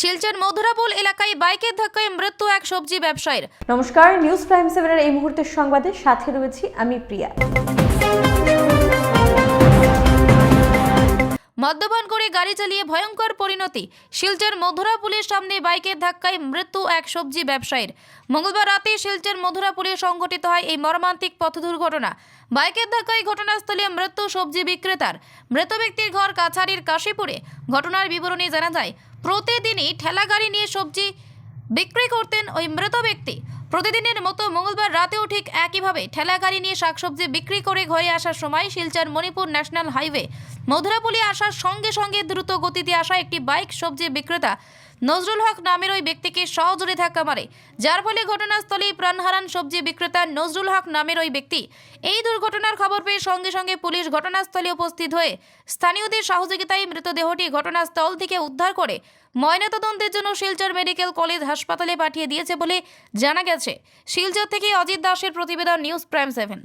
শিলচর মধুরাপুল এলাকায় বাইকের ধাক্কায় মৃত্যু এক সবজি ব্যবসায়ীর। নমস্কার, নিউজ প্রাইম সেভেনের এই মুহূর্তের সংবাদে সাথে রয়েছি আমি প্রিয়া। মদ্যপান করে গাড়ি চালিয়ে ভয়ঙ্কর পরিণতি। শিলচর মধুরা পুলিশ সামনে বাইকের ধাক্কায় মৃত্যু এক সবজি ব্যবসায়ীর। মঙ্গলবার রাতে শিলচর মধুরাপুলে সংঘটিত হয় এই মর্মান্তিক পথ দুর্ঘটনা। বাইকের ধাক্কায় ঘটনাস্থলে মৃত্যু সবজি বিক্রেতার। মৃত ব্যক্তির ঘর কাছাড়ির কাশীপুরে। ঘটনার বিবরণী জানা যায়, প্রতিদিনই ঠেলা গাড়ি নিয়ে সবজি বিক্রি করতেন ওই মৃত ব্যক্তি। প্রতিদিনের মতো মঙ্গলবার রাতেও ঠিক একইভাবে ঠেলা গাড়ি নিয়ে শাকসবজি বিক্রি করে ঘরে আসার সময় শিলচর মণিপুর ন্যাশনাল হাইওয়ে মধুরাপুলি আসার সঙ্গে সঙ্গে দ্রুত গতিতে আসা একটি বাইক সবজি বিক্রেতা নজরুল হক নামের ওই ব্যক্তিকে সহজরে ধাক্কা মারে। যার ফলে ঘটনাস্থলেই প্রাণ হারান সবজি বিক্রেতা নজরুল হক নামের ওই ব্যক্তি। এই দুর্ঘটনার খবর পেয়ে সঙ্গে সঙ্গে পুলিশ ঘটনাস্থলে উপস্থিত হয়ে স্থানীয়দের সহযোগিতায় মৃতদেহটি ঘটনাস্থল থেকে উদ্ধার করে ময়নাতদন্তের জন্য শিলচর মেডিকেল কলেজ হাসপাতালে পাঠিয়ে দিয়েছে বলে জানা গেছে। শিলচর থেকে অজিত দাসের প্রতিবেদন নিউজ প্রাইম সেভেন।